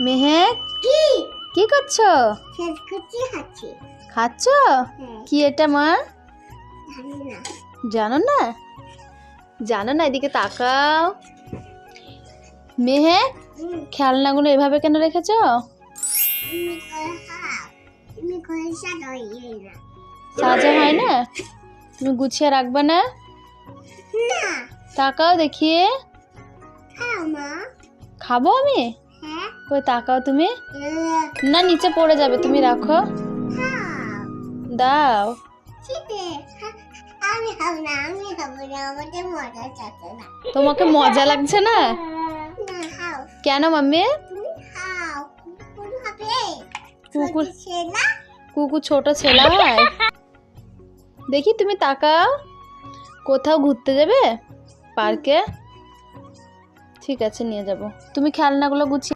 মেহেক? কি? কি করছ? খাচ্ছি। খাচ্ছ? হ্যাঁ। কি এটা মা? জানো না। জানো না? এদিকে তাকাও। হুম, খেলনাগুলো এভাবে কেন রেখেছো? সাজা হয় না? তুমি গুছিয়ে রাখবে না? তাকাও দেখিয়ে খাব আমি? কই তাকাও তুমি। না, নিচে পড়ে যাবে, তুমি রাখো। দাও। তোমাকে মজা লাগছে না? কেন মাম্মি? কুকুর কুকুর ছোট ছেলে হয়। দেখি, তুমি তাকাও। কোথাও ঘুরতে যাবে? পার্কে? ঠিক আছে, নিয়ে যাব। তুমি খেলনাগুলো গুছিয়ে